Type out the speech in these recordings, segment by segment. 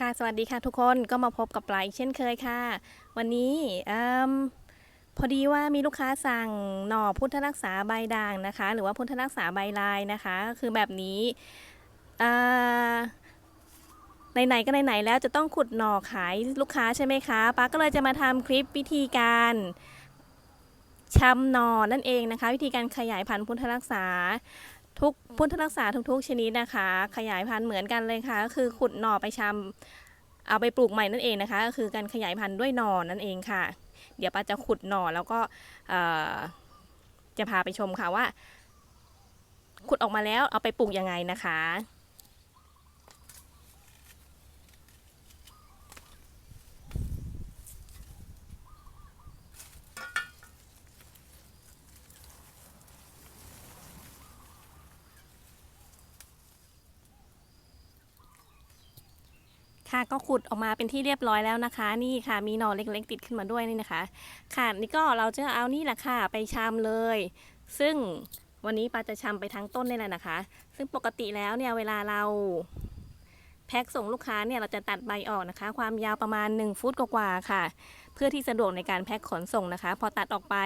ค่ะสวัสดีค่ะทุกคนก็มาพบกับปลาอีกเช่นเคยค่ะ วันนี้อพอดีว่ามีลูกค้าสั่งหน่อพุทธรักษาใบด่างนะคะ หรือว่าพุทธรักษาใบลายนะคะ คือแบบนี้ไหนๆก็ไหนๆแล้วจะต้องขุดหน่อขายลูกค้าใช่ไหมคะป้าก็เลยจะมาทำคลิปวิธีการชำหน่อนั่นเองนะคะ วิธีการขยายพันธุ์พุทธรักษา ทุกพุทธรักษาทุกๆชนิดนะคะ ขยายพันธุ์เหมือนกันเลยค่ะก็คือขุดหน่อไปชำเอาไปปลูกใหม่นั่นเองนะคะ ก็คือการขยายพันธุ์ด้วยหน่อนั่นเองค่ะ เดี๋ยวป้าจะขุดหน่อแล้วก็จะพาไปชมค่ะว่า ขุดออกมาแล้วเอาไปปลูกยังไงนะคะ ค่ะก็ขุดออกมาเป็นที่เรียบร้อยแล้วนะคะ นี่ค่ะ มีหน่อเล็กๆติดขึ้นมาด้วยนี่นะคะ ค่ะนี่ก็เราจะเอานี่แหละค่ะไปชำเลย ซึ่งวันนี้ปาจะชำไปทั้งต้นนี่แหละนะคะ ซึ่งปกติแล้วเนี่ยเวลาเราแพ็คส่งลูกค้าเนี่ยเราจะตัดใบออกนะคะ ความยาวประมาณ 1 ฟุตกว่าๆค่ะ เพื่อที่สะดวกในการแพ็คขนส่งนะคะ พอตัดออกไป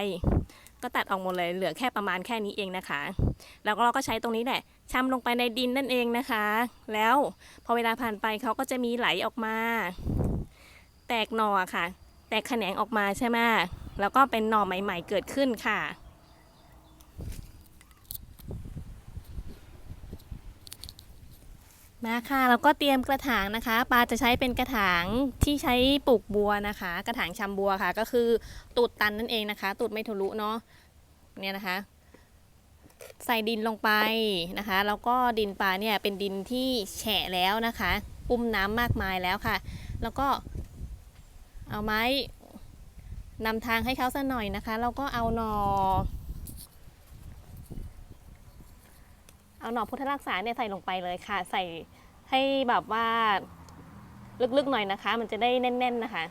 ก็ตัดออกหมดเลยเหลือแค่ประมาณแค่นี้เองนะคะ แล้วเราก็ใช้ตรงนี้แหละชำลงไปในดินนั่นเองนะคะ แล้วพอเวลาผ่านไปเขาก็จะมีไหลออกมา แตกหน่อค่ะ แตกแขนงออกมาใช่ไหมแล้วก็เป็นหน่อใหม่ ๆ เกิดขึ้นค่ะ มาค่ะแล้วก็เตรียมกระถางนะคะปาจะใช้เป็นกระถางที่ใช้ปลูกบัวนะคะ กระถางชำบัวค่ะ ก็คือตูดตันนั่นเองนะคะ ตูดไม่ทะลุเนาะเนี่ยนะคะ ใส่ดินลงไปนะคะแล้วก็ดินปลาเนี่ยเป็นดินที่แฉะแล้วนะคะ อุ้มน้ำมากมายแล้วค่ะ แล้วก็เอาไม้นำทางให้เขาสักหน่อยนะคะ แล้วก็เอาหนอ เอาหน่อพุทธรักษาเนี่ยใส่ลงไปเลยค่ะ ใส่ให้แบบว่าลึกๆหน่อยนะคะ มันจะได้แน่น ๆนะคะ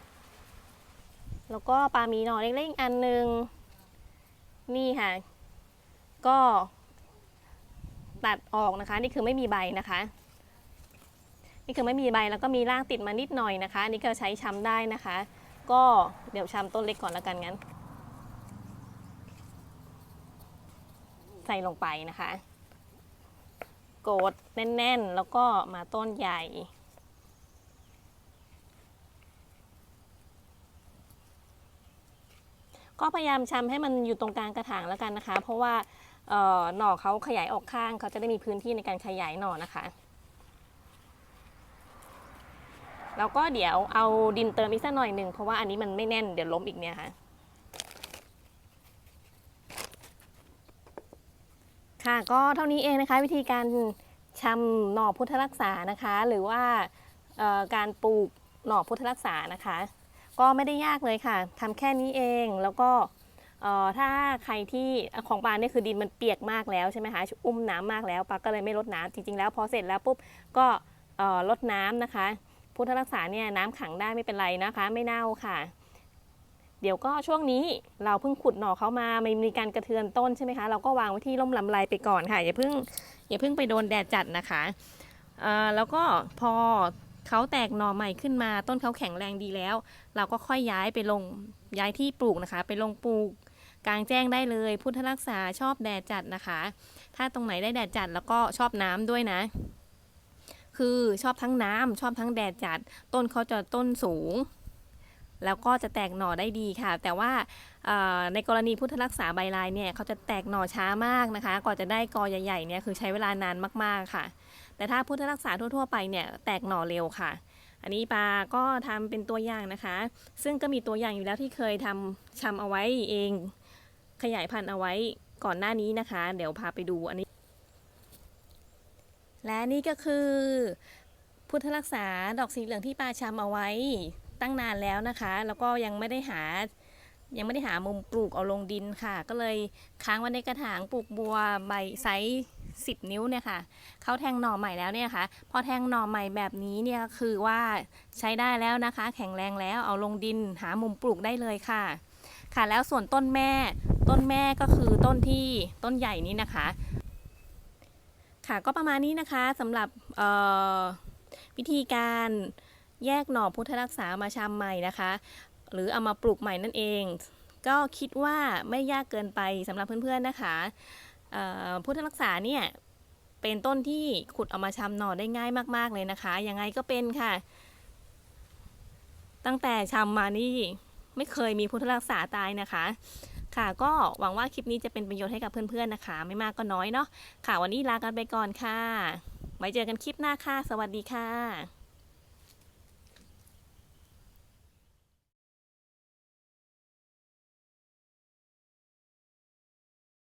แล้วก็ปลามีหน่อเล็กๆอันหนึ่งนี่ค่ะ ก็ตัดออกนะคะ นี่คือไม่มีใบนะคะ นี่คือไม่มีใบแล้วก็มีรากติดมานิดหน่อยนะคะอันนี่ก็ใช้ช้ำได้นะคะ ก็เดี๋ยวช้ำต้นเล็กก่อนแล้วกันงั้น ใส่ลงไปนะคะ กดแน่น ๆ แล้วก็มาต้นใหญ่ ก็พยายามชำให้มันอยู่ตรงกลางกระถางแล้วกันนะคะ เพราะว่าหน่อเขาขยายออกข้างเขาจะได้มีพื้นที่ในการขยายหน่อนะคะแล้วก็เดี๋ยวเอาดินเติมอีกสักหน่อยหนึ่งเพราะว่าอันนี้มันไม่แน่นเดี๋ยวล้มอีกเนี่ยค่ะ ค่ะก็เท่านี้เองนะคะวิธีการชำหน่อพุทธรักษานะคะ หรือว่าการปลูกหน่อพุทธรักษานะคะ ก็ไม่ได้ยากเลยค่ะทำแค่นี้เองแล้วก็ถ้าใครที่ของปาเนี่ยคือดินมันเปียกมากแล้วใช่ไหมคะอุ้มน้ำมากแล้วปาก็เลยไม่ลดน้ำจริงๆแล้วพอเสร็จแล้วปุ๊บก็ลดน้ำนะคะ พุทธรักษาเนี่ยน้ำขังได้ไม่เป็นไรนะคะ ไม่เน่าค่ะ เดี๋ยวก็ช่วงนี้เราเพิ่งขุดหน่อเขามาไม่มีการกระเทือนต้นใช่ไหมคะ เราก็วางไว้ที่ร่มลำไรไปก่อนค่ะอย่าเพิ่งอย่าเพิ่งไปโดนแดดจัดนะคะแล้วก็พอเขาแตกหน่อใหม่ขึ้นมาต้นเขาแข็งแรงดีแล้ว เราก็ค่อยย้ายไปลงย้ายที่ปลูกนะคะ ไปลงปลูกกลางแจ้งได้เลย พุทธรักษาชอบแดดจัดนะคะ ถ้าตรงไหนได้แดดจัดแล้วก็ชอบน้ำด้วยนะ คือชอบทั้งน้ำชอบทั้งแดดจัด ต้นเขาจะต้นสูง แล้วก็จะแตกหน่อได้ดีค่ะ แต่ว่าในกรณีพุทธรักษาใบลายเนี่ยเขาจะแตกหน่อช้ามากนะคะ กว่อนจะได้กอใหญ่ๆเนี่ยคือใช้เวลานานมากๆค่ะ แต่ถ้าพุทธรักษาทั่วๆไปเนี่ยแตกหน่อเร็วค่ะ อันนี้ปาก็ทำเป็นตัวอย่างนะคะ ซึ่งก็มีตัวอย่างอยู่แล้วที่เคยทำชำเอาไว้เอง ขยายพันธุ์เอาไว้ก่อนหน้านี้นะคะ เดี๋ยวพาไปดูอันนี้ และนี่ก็คือพุทธรักษาดอกสีเหลืองที่ปาชำเอาไว้ ตั้งนานแล้วนะคะ แล้วก็ยังไม่ได้หายังไม่ได้หามุมปลูกเอาลงดินค่ะ ก็เลยค้างไว้ในกระถางปลูกบัวใบไซส์10 นิ้วเนี่ยค่ะเขาแทงหน่อใหม่แล้วเนี่ยค่ะ พอแทงหน่อใหม่แบบนี้เนี่ยคือว่าใช้ได้แล้วนะคะ แข็งแรงแล้วเอาลงดินหามุมปลูกได้เลยค่ะ ค่ะแล้วส่วนต้นแม่ ต้นแม่ก็คือต้นที่ต้นใหญ่นี้นะคะ ค่ะก็ประมาณนี้นะคะสำหรับวิธีการ แยกหน่อพุทธรักษามาชำใหม่นะคะ หรือเอามาปลูกใหม่นั่นเอง ก็คิดว่าไม่ยากเกินไปสำหรับเพื่อนๆนะคะพุทธรักษาเนี่ยเป็นต้นที่ขุดเอามาชำหน่อได้ง่ายมากๆเลยนะคะยังไงก็เป็นค่ะ ตั้งแต่ชำมานี่ไม่เคยมีพุทธรักษาตายนะคะ ค่ะก็หวังว่าคลิปนี้จะเป็นประโยชน์ให้กับเพื่อนๆนะคะ ไม่มากก็น้อยเนาะค่ะวันนี้ลากันไปก่อนค่ะไว้เจอกันคลิปหน้าค่ะ สวัสดีค่ะ